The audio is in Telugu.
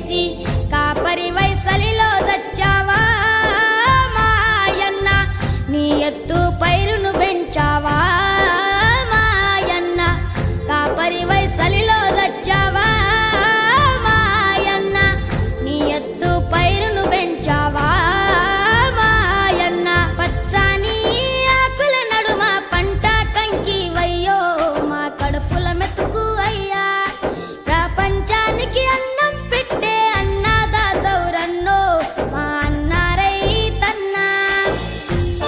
చేసి కాపరి వైసలిలో చచ్చావా? మాయన్న నీ ఎత్తు పైరును పెంచావా మాయన్న కాపరి వైసలిలో